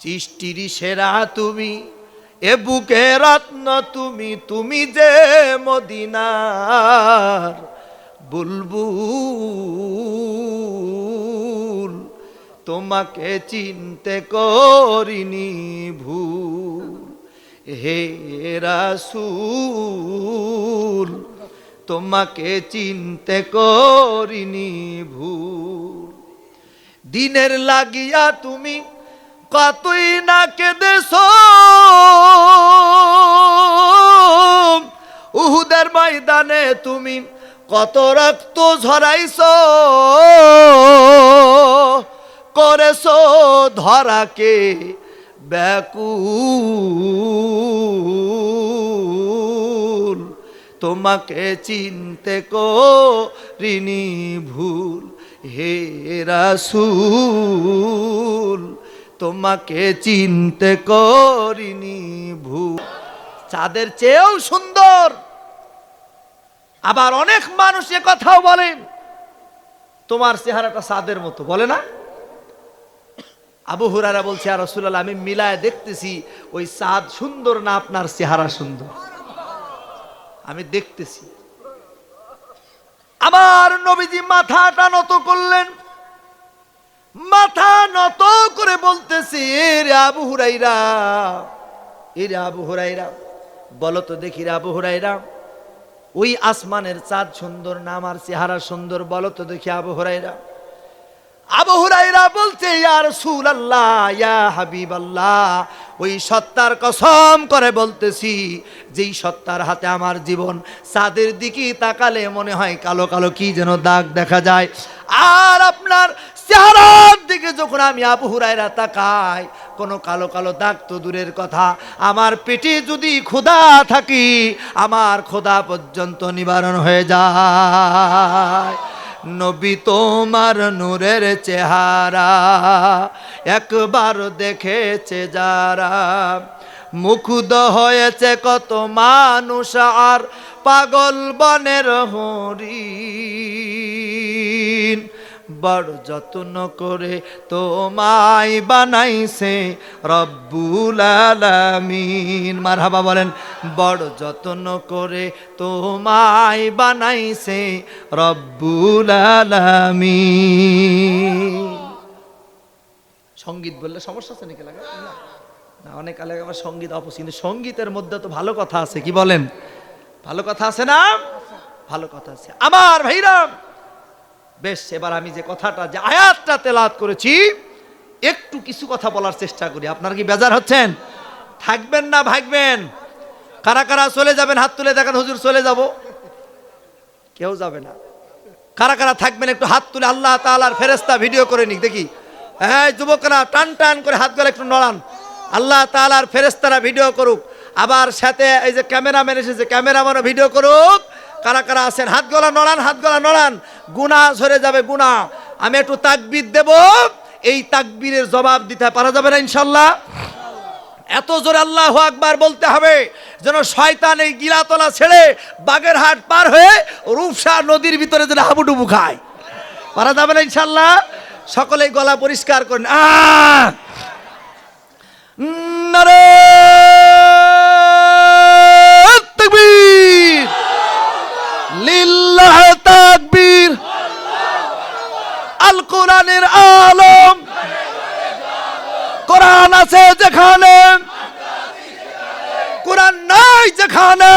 সৃষ্টির সেরা তুমি, এ বুকে রত্ন তুমি তুমি যে মদিনার বুলবুল, তোমাকে চিনতে করিনি ভুল। হে রাসূল, তোমাকে চিনতে করিনি ভুল। দিনের লাগিয়া তুমি কতই না কেঁদেছ। উহুদের ময়দানে তুমি কত রক্ত ঝরাইছ। করেছ ধরাকে ব্যাকুল। তোমাকে চিনতে করিনি ভুল, হে রাসূল। তোমাকে চিনতে করিনি ভুল চাঁদের চেয়েও সুন্দর। আবার অনেক মানুষ এ কথাও বলেন তোমার চেহারাটা চাঁদের মতো, বলে না? আবু হুরারা বলছে আর রসুল্লাহ আমি মিলায় দেখতেছি, ওই চাঁদ সুন্দর না আপনার চেহারা সুন্দর? আমি দেখতেছি। আমার নবীজি মাথাটা নত করলেন। মাথা নত করে বলতেছি রে আবু হুরাইরা, এরে আবু হুরাইরা, বলো তো দেখি রে আবু হুরাইরা, ওই আসমানের চাঁদ সুন্দর না আমার চেহারা সুন্দর, বলো তো দেখি আবু হুরাইরা? আবু হুরাইরা বলছে সুল আল্লাহ ইয়া হাবিব আল্লাহ ওই সত্তার কসম করে বলতেছি, যেই সত্তার হাতে আমার জীবন, চাঁদের দিকে তাকালে মনে হয় কালো কালো কি যেন দাগ দেখা যায়। আর আপনার চেহারার দিকে যখন আমি আবু হুরাইরা তাকাই, কোনো কালো কালো দাগ তো দূরের কথা। আমার পেটে যদি ক্ষুধা থাকি, আমার ক্ষুধা পর্যন্ত নিবারণ হয়ে যায়। নবী তোমার নূরের চেহারা একবার দেখেছে যারা। মুখুদ হয়েছে কত মানুষ আর পাগল বনের হরিণ। বড় যত্ন করে তোমায় বানাইছে রব্বুল আলামিন। মারহাবা বলেন, বড় যত্ন করে তোমায় বানাইছে রব্বুল আলামিন। সংগীত বললে সমস্যা আছে নাকি লাগা? না। অনেক এলাকা আমার সংগীত অপছন্দ সঙ্গীতের মধ্যে তো ভালো কথা আছে, কি বলেন? ভালো কথা আছে না? ভালো কথা আছে। আমার ভাইরাম বেশ, এবার আমি যে কথাটা, যে আয়াতটা তেলাত করেছি, একটু কিছু কথা বলার চেষ্টা করি। আপনারা কি বেজার হচ্ছেন? থাকবেন না, ভাগবেন। কারা কারা চলে যাবেন, হাত তুলে দেখেন, হুজুর চলে যাব। কেউ যাবে না। কারা কারা থাকবেন, একটু হাত তুলে আল্লাহ তাআলার ফেরেস্তা ভিডিও করে নিক, দেখি। হ্যাঁ যুবকরা, টান টান করে হাত গলা একটু নড়ান। আল্লাহ তাআলার ফেরেস্তারা ভিডিও করুক। আবার সাথে এই যে ক্যামেরাম্যান এসেছে, ক্যামেরাম্যানও ভিডিও করুক। কারা কারা আছেন? হাত গলা নড়ান, হাত গলা নড়ান। গুণা ঝরে যাবে, গুণা। আমি একটু তাকবির দেব। এই তাকবীরের জবাব দিতে পারা যাবে না ইনশাল্লাহ? এত জোরে আল্লাহ আকবার বলতে হবে, যেন শয়তান এই গিলাতলা ছেড়ে বাগেরহাট পার হয়ে রূপসা নদীর ভিতরে যেন হাবুডুবু খায়। পারা যাবে না ইনশাল্লাহ? সকলেই গলা পরিষ্কার করেন, আহ! নারে তাকবীর লিল্লাহ তাকবীর আল কোরআনের আলম কোরআন আছে যেখানে কোরআন নাই যেখানে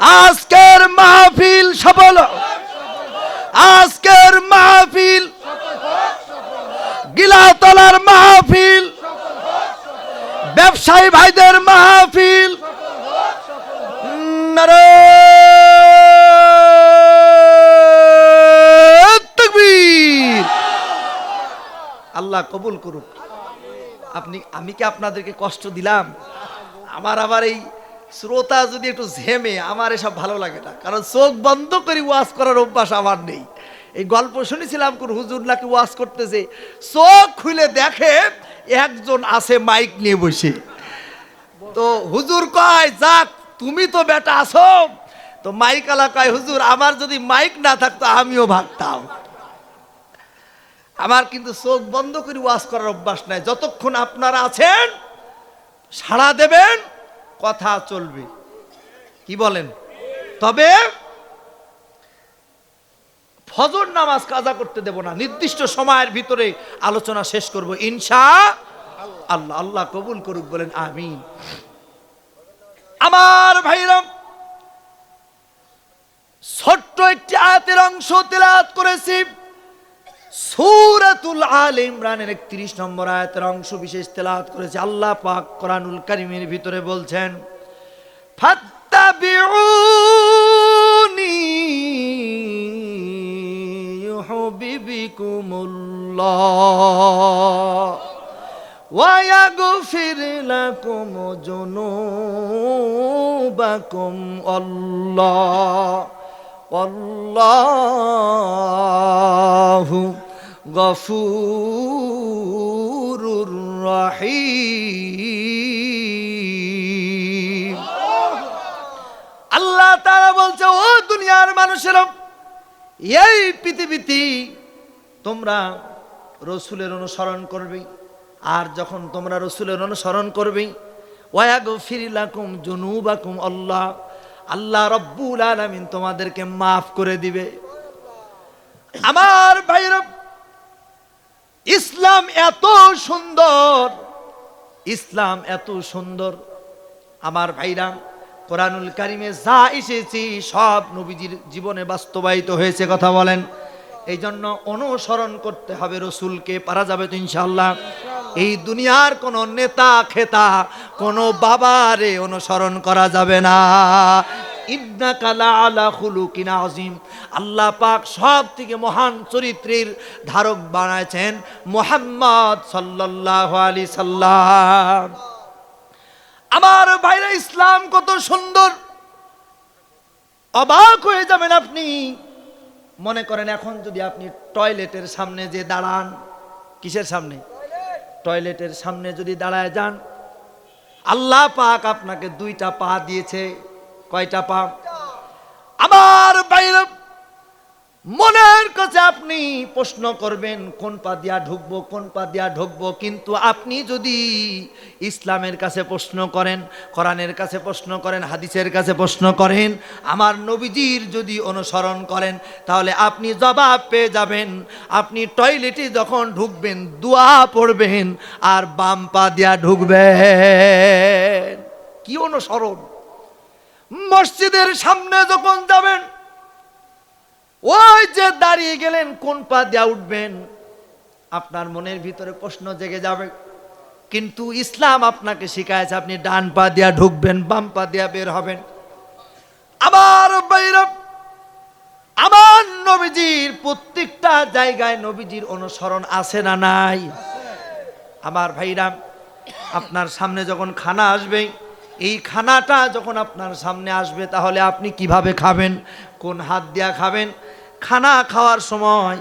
আজকের মাহফিল সফল আজকের মাহফিল গিলাতলার মাহফিল ব্যবসায়ী ভাইদের মাহফিল। আল্লাহ কবুল করুক। আপনি, আমি কি আপনাদেরকে কষ্ট দিলাম? আমার আবার এই শ্রোতা যদি একটু ঝেমে, আমার এসব ভালো লাগে না। কারণ চোখ বন্ধ করে ওয়াজ করার অভ্যাস আমার নেই। এই গল্প শুনেছিলাম কোন হুজুর নাকি ওয়াজ করতেছে, চোখ খুলে দেখে একজন আছে মাইক নিয়ে বসে। তো হুজুর কয়, যাক, তুমি তো বেটা আসো তো মাইক আলা কয়, হুজুর, আমার যদি মাইক না থাকতো আমিও ভাগতাম। আমার কিন্তু চোখ বন্ধ করে ওয়াজ করার অভ্যাস নাই। যতক্ষণ আপনারা আছেন, সাড়া দেবেন, কথা চলবে। কি বলেন? তবে ফজর নামাজ কাজা করতে দেব না। নির্দিষ্ট সময়ের ভিতরে আলোচনা শেষ করব। ইনশা আল্লাহ। আল্লাহ কবুল করুক বলেন, আমিন। আমার ভাইরাম, ছোট্ট একটি আয়াতের অংশ তেলাওয়াত করেছি। সূরাতুল আল ইমরানের 31 নম্বর আয়াতের অংশ বিশেষ তেলাওয়াত করেছে। আল্লাহ পাক কোরআনুল কারীমের ভিতরে বলছেন, ফাত্তাবিউনি ইউহিব্বুকুমুল্লাহ ويغفر لكم ذنوبكم الله والله غفور رحيم আল্লাহ তারা বলছে ও দুনিয়ার মানুষেরা এই পৃথিবীতে তোমরা রসুলের অনুসরণ করবে। আর যখন তোমরা রসুলের অনুসরণ করবে ওয়াগো ফিরিলাকুম জুনুবাকুম আল্লাহ আল্লাহ রব্বুল আলামিন তোমাদেরকে মাফ করে দিবে। আমার ভাইরা ইসলাম এত সুন্দর, ইসলাম এত সুন্দর। আমার ভাইরা কোরআনুল কারিমে যা এসেছি, সব নবীজির জীবনে বাস্তবায়িত হয়েছে কথা বলেন। এই জন্য অনুসরণ করতে হবে রসুলকে, পারা যাবে তো ইনশাল্লাহ এই দুনিয়ার কোন নেতা, খেতা, কোন বাবারে অনুসরণ করা যাবে না। আলা আল্লাহ পাক সব থেকে মহান চরিত্রের ধারক বানাইছেন মোহাম্মদ সাল্লাল্লাহু আলাইহি সাল্লাম। আমার ভাইরা ইসলাম কত সুন্দর। অবাক হয়ে যাবেন আপনি। মনে করেন এখন যদি আপনি টয়লেটের সামনে যে দাঁড়ান, কিসের সামনে? টয়লেটের সামনে যদি দাঁড়ায় যান, আল্লাহ পাক আপনাকে দুইটা পা দিয়েছে। কয়টা পা? আমার বাইরে মনের কাছে আপনি প্রশ্ন করবেন, কোন পা দিয়া ঢুকবো, কোন পা দিয়া ঢুকবো, কিন্তু আপনি যদি ইসলামের কাছে প্রশ্ন করেন, কোরআনের কাছে প্রশ্ন করেন, হাদিসের কাছে প্রশ্ন করেন, আমার নবীজির যদি অনুসরণ করেন, তাহলে আপনি জবাব পেয়ে যাবেন, আপনি টয়লেটে যখন ঢুকবেন, দোয়া পড়বেন, আর বাম পা দিয়া ঢুকবেন। কি অনুসরণ? মসজিদের সামনে যখন যাবেন ওই যে দাঁড়িয়ে গেলেন, কোন পা দিয়া উঠবেন? আপনার মনের ভিতরে প্রশ্ন জেগে যাবে। কিন্তু ইসলাম আপনাকে শিখাইছে, আপনি ডান পা দিয়া ঢুকবেন, বাম পা দিয়া বের হবেন। আমার বৈরব আমার নবীজির প্রত্যেকটা জায়গায় নবীজির অনুসরণ আছে না নাই? আমার ভাইরাম, আপনার সামনে যখন খানা আসবে, এই খানাটা যখন আপনার সামনে আসবে, তাহলে আপনি কীভাবে খাবেন? কোন হাত দিয়া খাবেন? খানা খাওয়ার সময়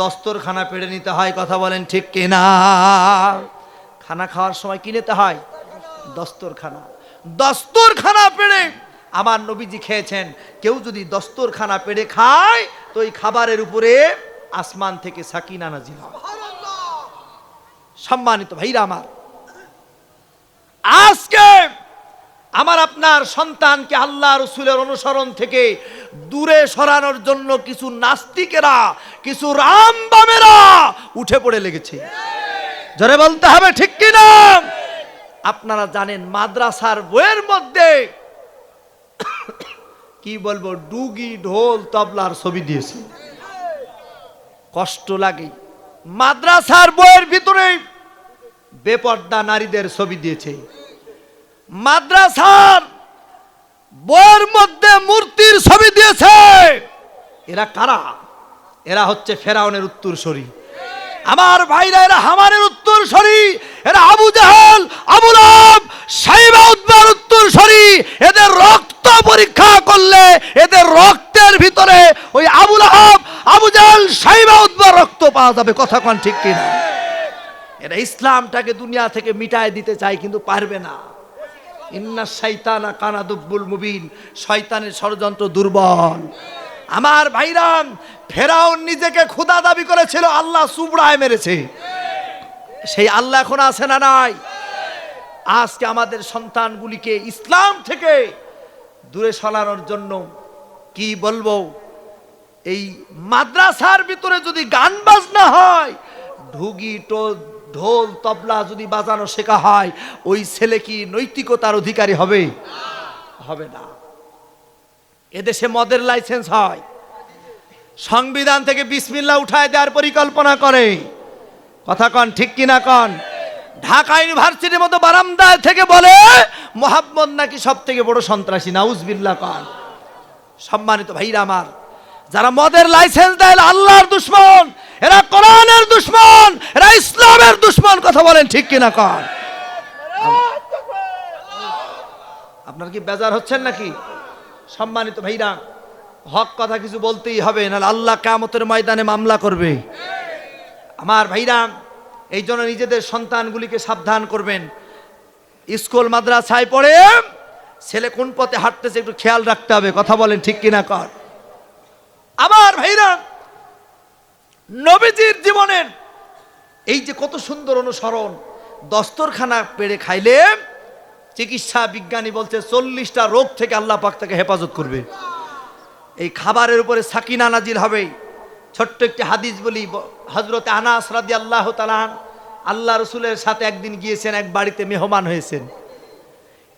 দস্তর খানা পেড়ে নিতে হয়, কথা বলেন ঠিক কিনা? খানা খাওয়ার সময় কি নিতে হয়? দস্তর খানা দস্তর খানা পেড়ে আমার নবীজি খেয়েছেন। কেউ যদি দস্তর খানা পেড়ে খায়, তো এই খাবারের উপরে আসমান থেকে সাকিনা নাজিল সম্মানিত ভাইরা আমার, আজকে আমার আপনার সন্তানকে আল্লাহ রসুলের অনুসরণ থেকে দূরে সরানোর জন্য কিছু নাস্তিকেরা, কিছু রামবামেরা উঠে পড়ে লেগেছে। জোরে বলতে হবে, ঠিক কিনা আপনারা জানেন মাদ্রাসার বইয়ের মধ্যে কি বলব, ডুগি, ঢোল, তবলার ছবি দিয়েছে। কষ্ট লাগে। মাদ্রাসার বইয়ের ভিতরে বেপর্দা নারীদের ছবি দিয়েছে। মাদ্রাসার বইয়ের মধ্যে মূর্তির ছবি দিয়েছে। এরা কারা? এরা হচ্ছে ফেরাউনের উত্তরসূরি। আমার ভাইরা, এরা হামানের উত্তরসূরি। এরা আবু জাহাল আবুল আব সাইবা উদ্বার উত্তরসূরি। এদের রক্ত পরীক্ষা করলে এদের রক্তের ভিতরে ওই আবুল আহাব আবু জাহাল, সাইবা উদ্বার রক্ত পাওয়া যাবে। কথা কোন ঠিক কিনা? এরা ইসলামটাকে দুনিয়া থেকে মিটায় দিতে চায় কিন্তু পারবে না। ইন্না শৈতানা কানা দুব্বুল মুবিন। শয়তানের ষড়যন্ত্র দুর্বল। আমার ভাইরাম ফেরাউন নিজেকে ক্ষুদা দাবি করেছিল, আল্লাহ সুবড়ায় মেরেছে। সেই আল্লাহ এখন আছে না নাই? আজকে আমাদের সন্তানগুলিকে ইসলাম থেকে দূরে সরানোর জন্য কি বলব? এই মাদ্রাসার ভিতরে যদি গান বাজনা হয়, ঢুগি টোল ঢোল, তবলা যদি বাজানো শেখা হয়, ওই ছেলে কি নৈতিকতার অধিকারী হবে? হবে না। এদেশে মদের লাইসেন্স হয়। সংবিধান থেকে বিসমিল্লা উঠায় দেওয়ার পরিকল্পনা করে। কথা কন, ঠিক কিনা কন? ঢাকা ইউনিভার্সিটির মতো বারান্দায় থেকে বলে, মোহাম্মদ নাকি সব থেকে বড় সন্ত্রাসী, নাউজবিল্লা কন। সম্মানিত ভাইরা আমার, যারা মদের লাইসেন্স দেয় আল্লাহর দুশ্মন, এরা কোরআনের দুশ্মন, এরা ইসলামের দুশ্মন কথা বলেন ঠিক কিনা কন? আপনার কি বেজার হচ্ছেন নাকি? সম্মানিত ভাইরা, হক কথা কিছু বলতেই হবে, নাহলে আল্লাহ কামতের ময়দানে মামলা করবে। আমার ভাইরা, এই জন্য নিজেদের সন্তানগুলিকে সাবধান করবেন। স্কুল, মাদ্রাসায় পড়ে ছেলে কোন পথে হাঁটতেছে একটু খেয়াল রাখতে হবে, কথা বলেন ঠিক কিনা কর আমার ভাইরা, নবীজির জীবনের এই যে কত সুন্দর অনুসরণ, দস্তরখানা পেড়ে খাইলে চিকিৎসা বিজ্ঞানী বলছে, চল্লিশটা রোগ থেকে আল্লাহ পাক তাকে হেফাজত করবে। এই খাবারের উপরে সাকিনা নাজিল হবে। ছোট্ট একটি হাদিস বলি হজরতে আনাস রাদি আল্লাহ তালান আল্লাহ রসুলের সাথে একদিন গিয়েছেন, এক বাড়িতে মেহমান হয়েছেন।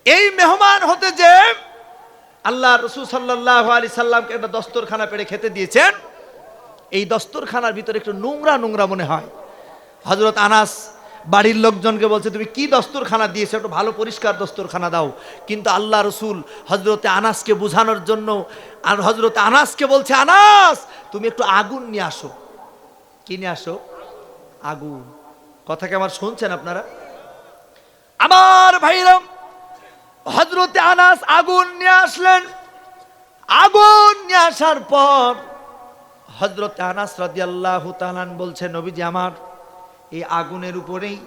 এই মেহমান হতে যে আল্লাহ রসুল সাল্লাহ আলি সাল্লামকে একটা দস্তরখানা পেড়ে খেতে দিয়েছেন। এই দস্তরখানার ভিতরে একটু নোংরা নোংরা মনে হয়। হজরত আনাস বাড়ির লোকজনকে বলছে, তুমি কি দস্তরখানা দিয়েছ? একটু ভালো পরিষ্কার দস্তরখানা দাও। কিন্তু আল্লাহ রসুল হজরতে আনাসকে বোঝানোর জন্য, আর হজরতে আনাসকে বলছে, আনাস, তুমি একটু আগুন নিয়ে আসো। কি নিয়ে আসো? আগুন। কথা কি আমার শুনছেন আপনারা? আমার ভাইরাম হজরতে আনাস আগুন নিয়ে আসলেন। আগুন নিয়ে আসার পর হজরত আনাস রাদিয়াল্লাহু তাআলান বলছে, নবীজি আমার এই আগুনের উপরেই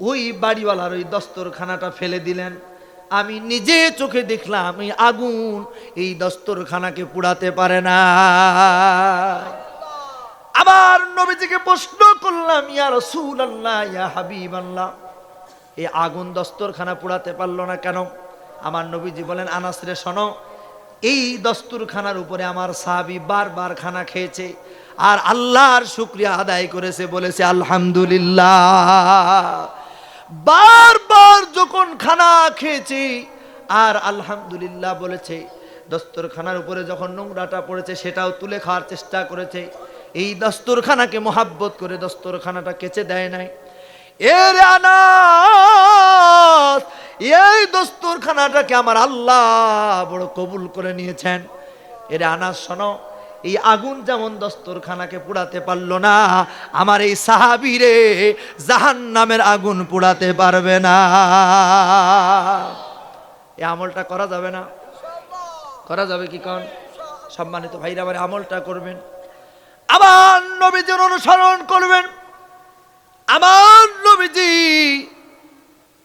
ওই বাড়িওয়ালার ওই দস্তরখানাটা ফেলে দিলেন। আমি নিজে চোখে দেখলাম এই আগুন এই দস্তরখানাকে পুড়াতে পারে না। আবার নবীজিকে প্রশ্ন করলাম, ইয়া রসুল আল্লাহ ইয়া হাবিব আল্লাহ এই আগুন দস্তরখানা পুড়াতে পারল না কেন? আমার নবীজি বলেন আনাসরে শোনো, এই দস্তুরখানার উপরে আমার সাহাবি বারবার খানা খেয়েছে। আর আল্লাহর শুক্রিয়া আদায় করেছে, বলেছে, আলহামদুলিল্লাহ। বারবার যখন খানা খেয়েছি, আর আলহামদুলিল্লাহ বলেছে, দস্তরখানার উপরে যখন নোংরাটা পড়েছে, সেটাও তুলে খাওয়ার চেষ্টা করেছে। এই দস্তরখানাকে মোহাব্বত করে দস্তরখানাটা কেচে দেয় নাই। এর এই দস্তরখানাটাকে আমার আল্লাহ বড় কবুল করে নিয়েছেন। এর আনাস শোনো এই আগুন যেমন দস্তরখানাকে পুড়াতে পারল না, আমার এই সাহাবিরে জাহান নামের আগুন পুড়াতে পারবে না। এই আমলটা করা যাবে না। করা যাবে কি কন সম্মানিত ভাইরা, আমার আমলটা করবেন। আবার নবীজির অনুসরণ করবেন। আমার নবীজি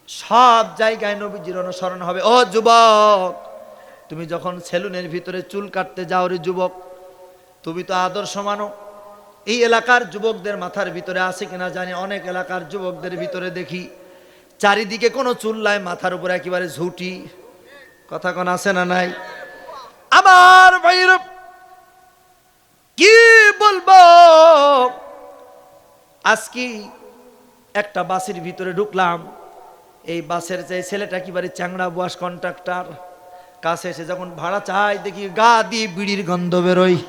সব জায়গায় নবীজির অনুসরণ হবে। ও যুবক, তুমি যখন সেলুনের ভিতরে চুল কাটতে যাও রে যুবক তুমি তো আদর্শ মানো। এই এলাকার যুবকদের মাথার ভিতরে আছে কিনা জানি, অনেক এলাকার যুবকদের ভিতরে দেখি। চারিদিকে কোনো চুল্লায় মাথার উপরে একেবারে ঝুটি। কথা কোন আছে না নাই? আমার ভাইর কি বলব? আজকে একটা বাসের ভিতরে ঢুকলাম। এই বাসের যে ছেলেটা একেবারে চ্যাংড়া বয়স কন্ট্রাক্টর, কাছে এসে যখন ভাড়া চাই, দেখি গা দিয়ে বিড়ির গন্ধ বেরোয়।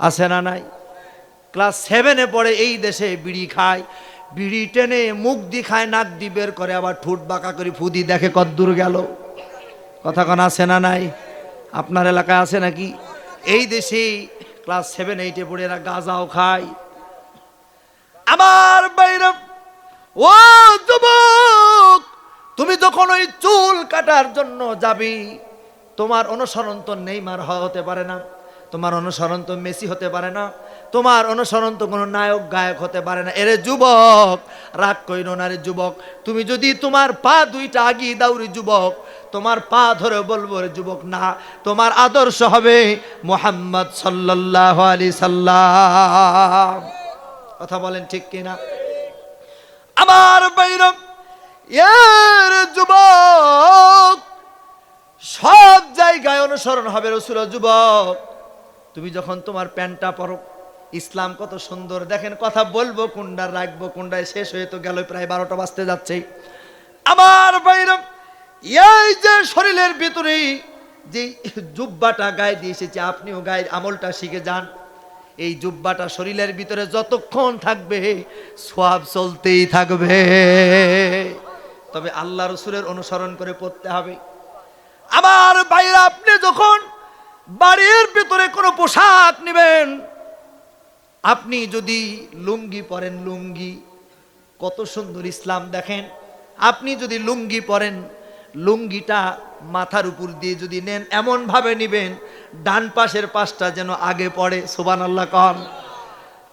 আছে না নাই? ক্লাস সেভেনে পড়ে এই দেশে বিড়ি খায়, বিড়ি টেনে মুখ দি খায় নাক দি বের করে, আবার ঠুট বাঁকা করে ফুদি দেখে কদ্দূর গেল। কথা কন, আছে না নাই? আপনার এলাকায় আছে নাকি? এই দেশে ক্লাস সেভেন এইটে পড়ে এরা গাঁজাও খায়। আমার বাইরে, ও যুবক, তুমি যখন ওই চুল কাটার জন্য যাবি, তোমার অনুসরণ তো নেইমার হতে পারে না। তোমার অনুসরণ তো মেসি হতে পারে না, তোমার অনুসরণ তো কোনো নায়ক, গায়ক হতে পারে না। এরে যুবক, রাগ কইর না রে যুবক, তুমি যদি তোমার পা দুইটা আগিয়ে দাও রে যুবক, তোমার পা ধরে বলব রে যুবক, না, তোমার আদর্শ হবে মোহাম্মদ সাল্লাহ আলি সাল্লাম। কথা বলেন ঠিক কিনা? আমার বাইরম এর যুবক, সব জায়গায় অনুসরণ হবে রসুল যুবক। তুমি যখন তোমার প্যান্টটা পরো, ইসলাম কত সুন্দর। দেখেন, কথা বলব কোনটা রাখব কোনটায় শেষ হয়ে তো গেল, প্রায় বারোটা বাজতে যাচ্ছে। আমার বাইরম এই যে শরীরের ভিতরে যে জুব্বাটা গায়ে দিয়ে এসেছে, আপনিও গায়ের আমলটা শিখে যান। এই জুব্বাটা শরীরের ভিতরে যতক্ষণ থাকবে, সোয়াব চলতেই থাকবে। তবে আল্লাহ রসুলের অনুসরণ করে পড়তে হবে। আমার বাইরে, আপনি যখন বাড়ির ভিতরে কোনো পোশাক নেবেন? আপনি যদি লুঙ্গি পরেন, লুঙ্গি, কত সুন্দর ইসলাম দেখেন। আপনি যদি লুঙ্গি পরেন, লুঙ্গিটা মাথার উপর দিয়ে যদি নেন এমন ভাবে নিবেন, ডান পাশের পাশটা যেন আগে পড়ে সুবান আল্লাহ কন।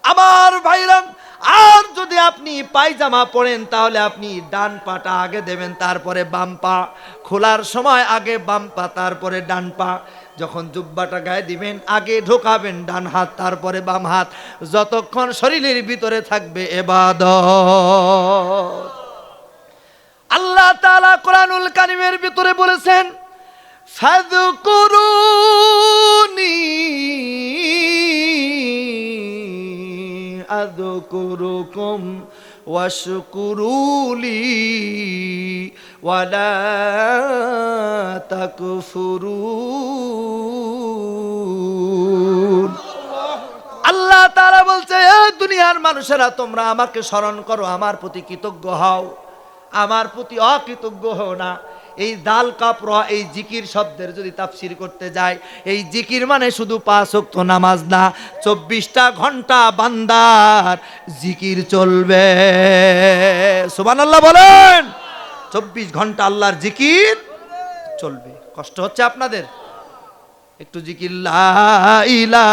আমার ভাইরাম আর যদি আপনি পায়জামা পরেন, তাহলে আপনি ডান পাটা আগে দেবেন, তারপরে বাম পা। খোলার সময় আগে বাম পা, তারপরে ডান পা। যখন জুব্বাটা গায়ে দিবেন, আগে ঢোকাবেন ডান হাত, তারপরে বাম হাত। যতক্ষণ শরীরের ভিতরে থাকবে এবাদ আল্লাহ তাআলা কোরআনুল কারিমের ভিতরে বলেছেন ফাযকুরুনি আযকুরুকুম ওয়াশকুরুলি ওয়ালা তাকফুরুন আল্লাহ তাআলা বলছে দুনিয়ার মানুষেরা, তোমরা আমাকে স্মরণ করো, আমার প্রতি কৃতজ্ঞ হও। আমার প্রতি অকৃতজ্ঞ হও না। এই দাল কাপড় এই জিকির শব্দের যদি তাফসির করতে যায়, এই জিকির মানে শুধু পাঁচ ওয়াক্ত নামাজ না, চব্বিশটা ঘণ্টা বান্দার জিকির চলবে। সুবান আল্লাহ বলেন, চব্বিশ ঘণ্টা আল্লাহর জিকির চলবে। কষ্ট হচ্ছে আপনাদের? একটু জিকির লা